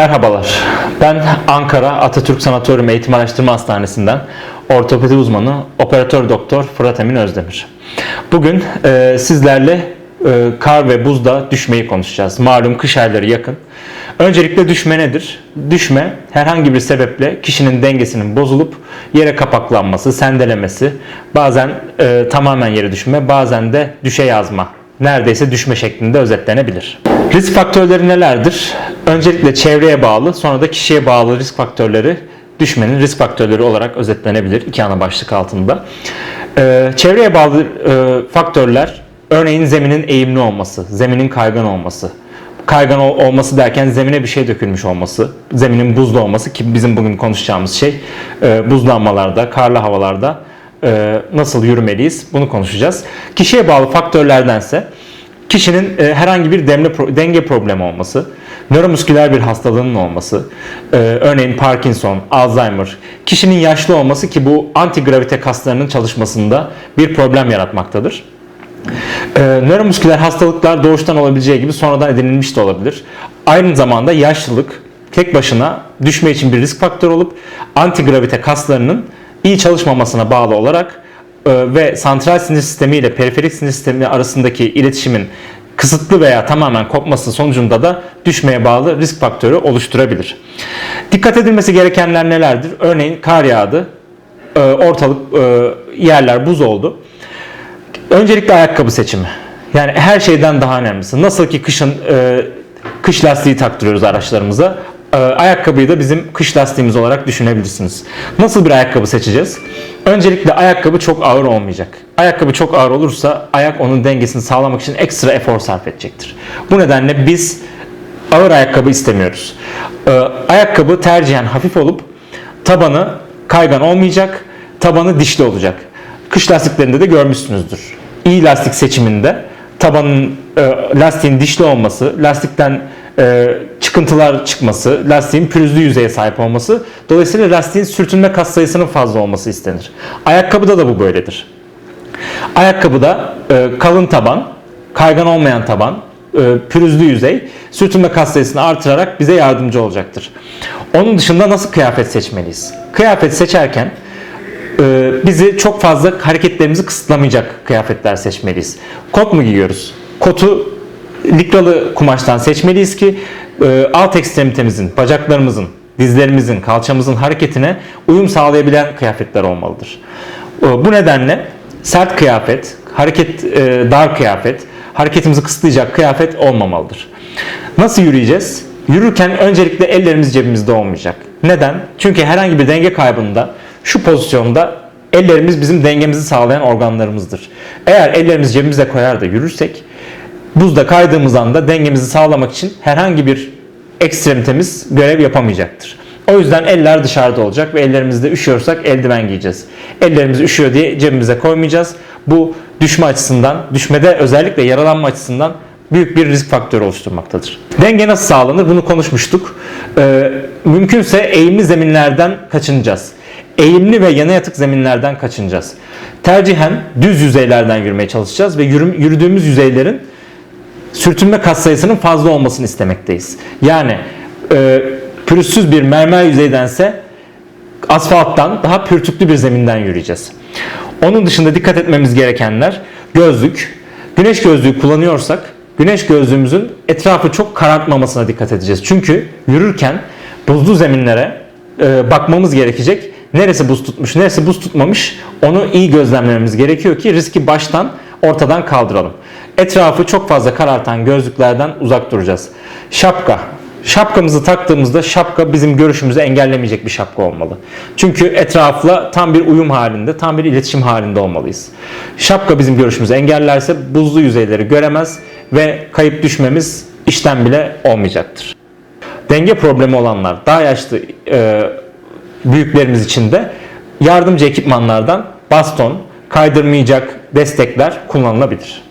Merhabalar. Ben Ankara Atatürk Sanatoryum Eğitim Araştırma Hastanesi'nden ortopedi uzmanı operatör doktor Fırat Emin Özdemir. Bugün e, sizlerle e, kar ve buzda düşmeyi konuşacağız. Malum kış ayları yakın. Öncelikle düşme nedir? Düşme herhangi bir sebeple kişinin dengesinin bozulup yere kapaklanması, sendelemesi, bazen e, tamamen yere düşme, bazen de düşe yazma neredeyse düşme şeklinde özetlenebilir. Risk faktörleri nelerdir? Öncelikle çevreye bağlı, sonra da kişiye bağlı risk faktörleri düşmenin risk faktörleri olarak özetlenebilir iki ana başlık altında. Ee, çevreye bağlı e, faktörler örneğin zeminin eğimli olması, zeminin kaygan olması, kaygan ol- olması derken zemine bir şey dökülmüş olması, zeminin buzlu olması ki bizim bugün konuşacağımız şey e, buzlanmalarda, karlı havalarda e, nasıl yürümeliyiz bunu konuşacağız. Kişiye bağlı faktörlerdense kişinin herhangi bir denge problemi olması, nöromusküler bir hastalığının olması, e, örneğin Parkinson, Alzheimer, kişinin yaşlı olması ki bu antigravite kaslarının çalışmasında bir problem yaratmaktadır. Ee, nöromusküler hastalıklar doğuştan olabileceği gibi sonradan edinilmiş de olabilir. Aynı zamanda yaşlılık tek başına düşme için bir risk faktörü olup antigravite kaslarının iyi çalışmamasına bağlı olarak e, ve santral sinir sistemi ile periferik sinir sistemi arasındaki iletişimin kısıtlı veya tamamen kopması sonucunda da düşmeye bağlı risk faktörü oluşturabilir. Dikkat edilmesi gerekenler nelerdir? Örneğin kar yağdı, e, ortalık e, yerler buz oldu. Öncelikle ayakkabı seçimi. Yani her şeyden daha önemlisi. Nasıl ki kışın e, kış lastiği taktırıyoruz araçlarımıza. E, ayakkabıyı da bizim kış lastiğimiz olarak düşünebilirsiniz. Nasıl bir ayakkabı seçeceğiz? Öncelikle ayakkabı çok ağır olmayacak. Ayakkabı çok ağır olursa ayak onun dengesini sağlamak için ekstra efor sarf edecektir. Bu nedenle biz ağır ayakkabı istemiyoruz. E, ayakkabı tercihen hafif olup tabanı kaygan olmayacak, tabanı dişli olacak. Kış lastiklerinde de görmüşsünüzdür. İyi lastik seçiminde tabanın e, lastiğin dişli olması, lastikten e, çıkıntılar çıkması, lastiğin pürüzlü yüzeye sahip olması, dolayısıyla lastiğin sürtünme kas sayısının fazla olması istenir. Ayakkabıda da bu böyledir. Ayakkabıda e, kalın taban, kaygan olmayan taban, e, pürüzlü yüzey sürtünme kas sayısını artırarak bize yardımcı olacaktır. Onun dışında nasıl kıyafet seçmeliyiz? Kıyafet seçerken e, bizi çok fazla hareketlerimizi kısıtlamayacak kıyafetler seçmeliyiz. Kot mu giyiyoruz? Kotu likralı kumaştan seçmeliyiz ki e, alt ekstremitemizin, bacaklarımızın, dizlerimizin, kalçamızın hareketine uyum sağlayabilen kıyafetler olmalıdır. E, Bu nedenle sert kıyafet, hareket e, dar kıyafet, hareketimizi kısıtlayacak kıyafet olmamalıdır. Nasıl yürüyeceğiz? Yürürken öncelikle ellerimiz cebimizde olmayacak. Neden? Çünkü herhangi bir denge kaybında şu pozisyonda ellerimiz bizim dengemizi sağlayan organlarımızdır. Eğer ellerimizi cebimize koyar da yürürsek buzda kaydığımız anda dengemizi sağlamak için herhangi bir ekstremitemiz görev yapamayacaktır. O yüzden eller dışarıda olacak ve ellerimizde üşüyorsak eldiven giyeceğiz. Ellerimiz üşüyor diye cebimize koymayacağız. Bu düşme açısından, düşmede özellikle yaralanma açısından büyük bir risk faktörü oluşturmaktadır. Denge nasıl sağlanır? Bunu konuşmuştuk. Ee, mümkünse eğimli zeminlerden kaçınacağız. Eğimli ve yana yatık zeminlerden kaçınacağız. Tercihen düz yüzeylerden yürümeye çalışacağız ve yürü- yürüdüğümüz yüzeylerin sürtünme kas sayısının fazla olmasını istemekteyiz. Yani e, pürüzsüz bir mermer yüzeydense asfalttan daha pürtüklü bir zeminden yürüyeceğiz. Onun dışında dikkat etmemiz gerekenler gözlük. Güneş gözlüğü kullanıyorsak güneş gözlüğümüzün etrafı çok karartmamasına dikkat edeceğiz. Çünkü yürürken buzlu zeminlere e, bakmamız gerekecek. Neresi buz tutmuş, neresi buz tutmamış onu iyi gözlemlememiz gerekiyor ki riski baştan ortadan kaldıralım. Etrafı çok fazla karartan gözlüklerden uzak duracağız. Şapka. Şapkamızı taktığımızda şapka bizim görüşümüzü engellemeyecek bir şapka olmalı. Çünkü etrafla tam bir uyum halinde, tam bir iletişim halinde olmalıyız. Şapka bizim görüşümüzü engellerse buzlu yüzeyleri göremez ve kayıp düşmemiz işten bile olmayacaktır. Denge problemi olanlar, daha yaşlı e, büyüklerimiz için de yardımcı ekipmanlardan baston, kaydırmayacak destekler kullanılabilir.